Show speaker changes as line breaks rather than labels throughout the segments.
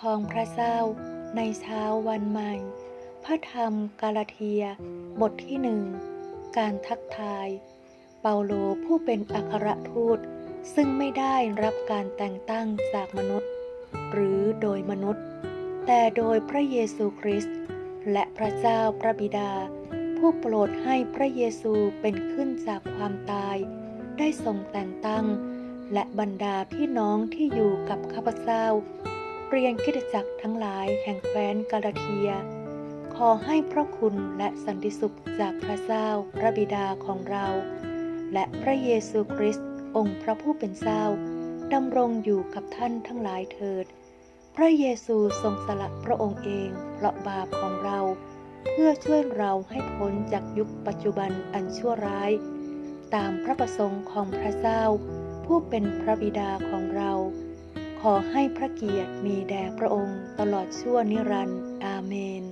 ของพระเจ้าในเช้าวันใหม่ พระธรรมกาลาเทีย บทที่หนึ่ง การทักทาย เปาโลผู้เป็นอัครทูต ซึ่งไม่ได้รับการแต่งตั้งจากมนุษย์ หรือโดยมนุษย์ แต่โดยพระเยซูคริสต์ และพระเจ้าพระบิดา ผู้โปรดให้พระเยซูเป็นขึ้นจากความตาย ได้ทรงแต่งตั้ง และบรรดาพี่น้องที่อยู่กับข้าพเจ้า เรียนคิดจักรทั้งหลายแห่งแคว้นกาลาเทีย ขอให้พระคุณและสันติสุขจากพระเจ้าพระบิดาของเรา และพระเยซูคริสต์องค์พระผู้เป็นเจ้าดำรงอยู่กับท่านทั้งหลายเถิด พระเยซูทรงสละพระองค์เองเพราะบาปของเรา เพื่อช่วยเราให้พ้นจากยุคปัจจุบันอันชั่วร้าย ตามพระประสงค์ของพระเจ้า ผู้เป็นพระบิดาของเรา ขอให้พระเกียรติมีแด่พระองค์ตลอดชั่วนิรันดร์อาเมน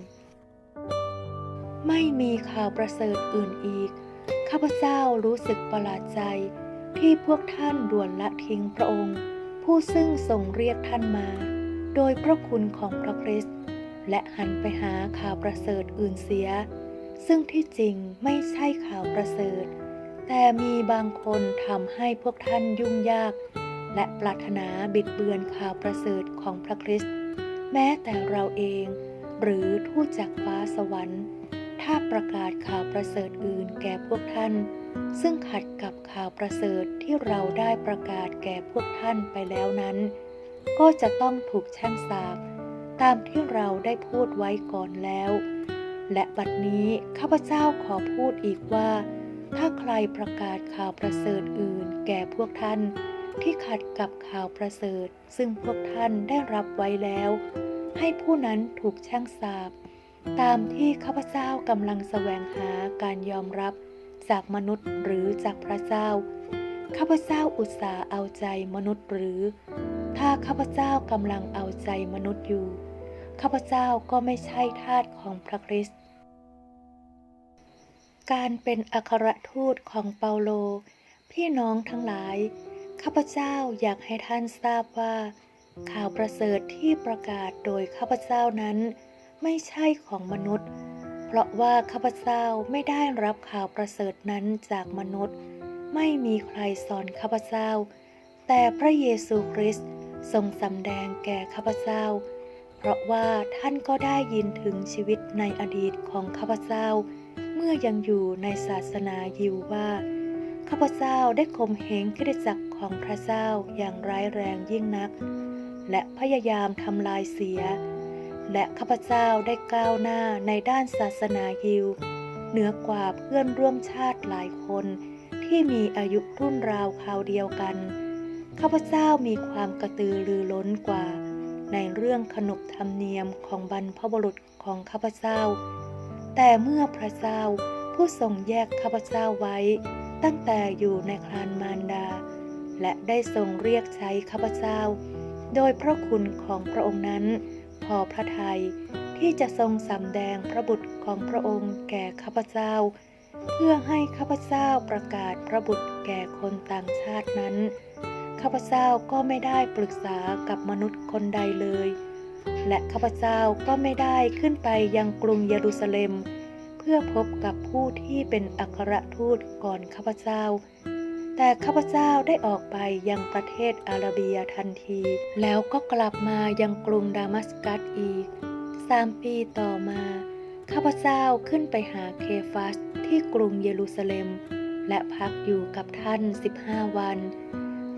ไม่มีข่าวประเสริฐอื่นอีก ข้าพเจ้ารู้สึกประหลาดใจ ที่พวกท่านด่วนละทิ้งพระองค์ ผู้ซึ่งทรงเรียกท่านมา โดยพระคุณของพระคริสต์และหันไปหาข่าวประเสริฐอื่นเสีย ซึ่งที่จริงไม่ใช่ข่าวประเสริฐ แต่มีบางคนทำให้พวกท่านยุ่งยาก และปรารถนาบิดเบือนข่าวประเสริฐของพระคริสต์แม้แต่เราเอง หรือทูตจากฟ้าสวรรค์ ถ้าประกาศข่าวประเสริฐอื่นแก่พวกท่าน ซึ่งขัดกับข่าวประเสริฐที่เราได้ประกาศแก่พวกท่านไปแล้วนั้น ก็จะต้องถูกแช่งสาปตามที่เราได้พูดไว้ก่อนแล้ว และบัดนี้ข้าพเจ้าขอพูดอีกว่า ถ้าใครประกาศข่าวประเสริฐอื่นแก่พวกท่าน ที่ขัดกับข่าวประเสริฐ ซึ่งพวกท่านได้รับไว้แล้ว ให้ผู้นั้นถูกแช่งสาปตามที่ข้าพเจ้ากำลังแสวงหาการยอมรับจากมนุษย์หรือจากพระเจ้า ข้าพเจ้าอุตส่าห์เอาใจมนุษย์หรือ ถ้าข้าพเจ้ากำลังเอาใจมนุษย์อยู่ ข้าพเจ้าก็ไม่ใช่ทาสของพระคริสต์ การเป็นอัครทูตของเปาโล พี่น้องทั้งหลาย ข้าพเจ้าอยากให้ท่านทราบว่า ข่าวประเสริฐที่ประกาศโดยข้าพเจ้านั้น ไม่ใช่ของมนุษย์ เพราะว่าข้าพเจ้าไม่ได้รับข่าวประเสริฐนั้นจากมนุษย์ ไม่มีใครสอนข้าพเจ้า แต่พระเยซูคริสต์ทรงสำแดงแก่ข้าพเจ้า เพราะว่าท่านก็ได้ยินถึงชีวิตในอดีตของข้าพเจ้า เมื่อยังอยู่ในศาสนายิวว่า ข้าพเจ้าได้ข่มเหงคริสตจักร ของพระเจ้าอย่างร้ายแรงยิ่งนัก และพยายามทำลายเสีย และข้าพเจ้าได้ก้าวหน้าในด้านศาสนายิว เหนือกว่าเพื่อนร่วมชาติหลายคนที่มีอายุรุ่นราวคราวเดียวกัน ข้าพเจ้ามีความกระตือรือร้นกว่า ในเรื่องขนบธรรมเนียมของบรรพบุรุษของข้าพเจ้า แต่เมื่อพระเจ้าผู้ทรงแยกข้าพเจ้าไว้ ตั้งแต่อยู่ในครานมารดา และได้ทรงเรียกใช้ข้าพเจ้า โดยพระคุณของพระองค์นั้น พอพระทัยที่จะทรงสำแดงพระบุตรของพระองค์แก่ข้าพเจ้า เพื่อให้ข้าพเจ้าประกาศพระบุตรแก่คนต่างชาตินั้น ข้าพเจ้าก็ไม่ได้ปรึกษากับมนุษย์คนใดเลย และข้าพเจ้าก็ไม่ได้ขึ้นไปยังกรุงเยรูซาเล็ม เพื่อพบกับผู้ที่เป็นอัครทูตก่อนข้าพเจ้า แต่ข้าพเจ้าได้ออกไปยังประเทศอาราเบียทันที แล้วก็กลับมายังกรุงดามัสกัสอีกสามปีต่อมา ข้าพเจ้าขึ้นไปหาเคฟัสที่กรุงเยรูซาเล็ม และพักอยู่กับท่าน 15 วัน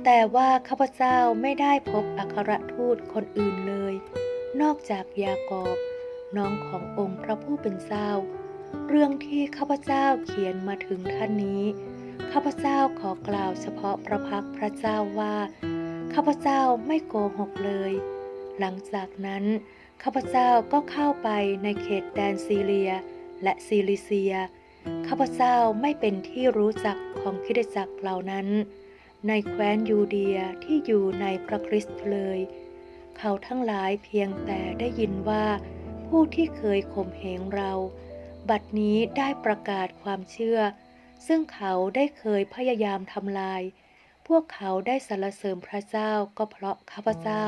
แต่ว่าข้าพเจ้าไม่ได้พบอัครทูตคนอื่นเลย นอกจากยากอบน้องขององค์พระผู้เป็นเจ้า เรื่องที่ข้าพเจ้าเขียนมาถึงท่านนี้ ข้าพเจ้าขอกล่าวเฉพาะพระพักพระเจ้าว่า ข้าพเจ้าไม่โกหกเลย หลังจากนั้นข้าพเจ้าก็เข้าไปในเขตแดนซีเรียและซิลิเซีย ข้าพเจ้าไม่เป็นที่รู้จักของคริสตจักรเหล่านั้น ในแคว้นยูเดียที่อยู่ในพระคริสต์เลย เขาทั้งหลายเพียงแต่ได้ยินว่า ผู้ที่เคยข่มเหงเรา บัดนี้ได้ประกาศความเชื่อ ซึ่งเขาได้เคยพยายามทำลาย พวกเขาได้สรรเสริญพระเจ้าก็เพราะข้าพเจ้า